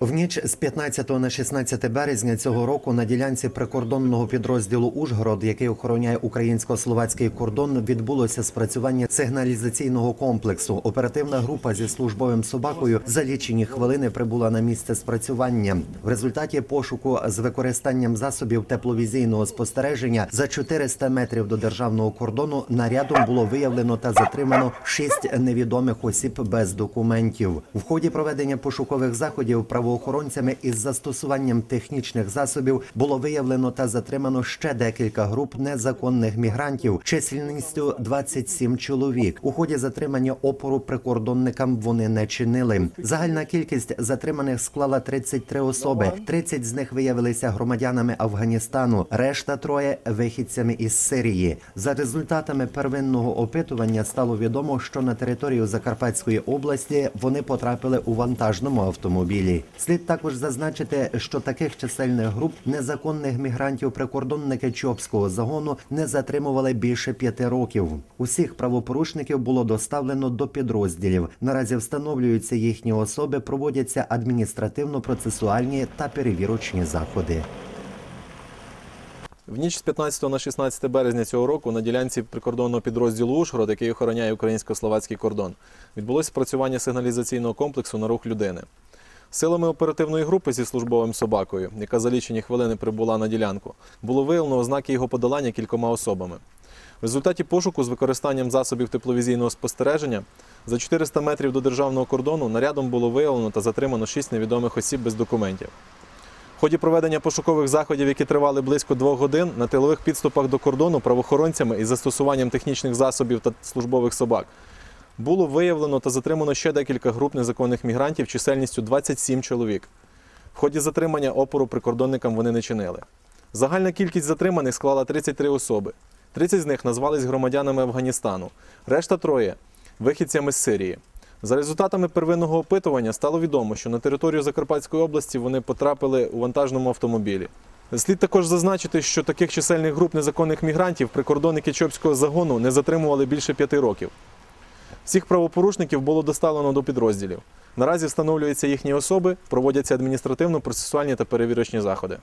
В ніч з 15 на 16 березня цього року на ділянці прикордонного підрозділу Ужгород, який охороняє українсько-словацький кордон, відбулося спрацювання сигналізаційного комплексу. Оперативна група зі службовим собакою за лічені хвилини прибула на місце спрацювання. В результаті пошуку з використанням засобів тепловізійного спостереження за 400 метрів до державного кордону нарядом було виявлено та затримано шість невідомих осіб без документів. В ході проведення пошукових заходів правоохоронцями із застосуванням технічних засобів було виявлено та затримано ще декілька груп незаконних мігрантів чисельністю 27 чоловік. У ході затримання опору прикордонникам вони не чинили. Загальна кількість затриманих склала 33 особи. 30 з них виявилися громадянами Афганістану. Решта троє вихідцями із Сирії. За результатами первинного опитування стало відомо, що на територію Закарпатської області вони потрапили у вантажному автомобілі. Слід також зазначити, що таких чисельних груп незаконних мігрантів прикордонники Чопського загону не затримували більше п'яти років. Усіх правопорушників було доставлено до підрозділів. Наразі встановлюються їхні особи, проводяться адміністративно-процесуальні та перевірочні заходи. В ніч з 15 на 16 березня цього року на ділянці прикордонного підрозділу Ужгород, який охороняє українсько-словацький кордон, відбулося спрацювання сигналізаційного комплексу на рух людини. Силами оперативної групи зі службовим собакою, яка за лічені хвилини прибула на ділянку, було виявлено ознаки його подолання кількома особами. В результаті пошуку з використанням засобів тепловізійного спостереження за 400 метрів до державного кордону нарядом було виявлено та затримано 6 невідомих осіб без документів. В ході проведення пошукових заходів, які тривали близько двох годин, на тилових підступах до кордону правоохоронцями із застосуванням технічних засобів та службових собак було виявлено та затримано ще декілька груп незаконних мігрантів чисельністю 27 чоловік. В ході затримання опору прикордонникам вони не чинили. Загальна кількість затриманих склала 33 особи. 30 з них назвались громадянами Афганістану, решта троє вихідцями з Сирії. За результатами первинного опитування стало відомо, що на територію Закарпатської області вони потрапили у вантажному автомобілі. Слід також зазначити, що таких чисельних груп незаконних мігрантів прикордонники Чопського загону не затримували більше п'яти років. Всіх правопорушників було доставлено до підрозділів. Наразі встановлюються їхні особи, проводяться адміністративно-процесуальні та перевірочні заходи.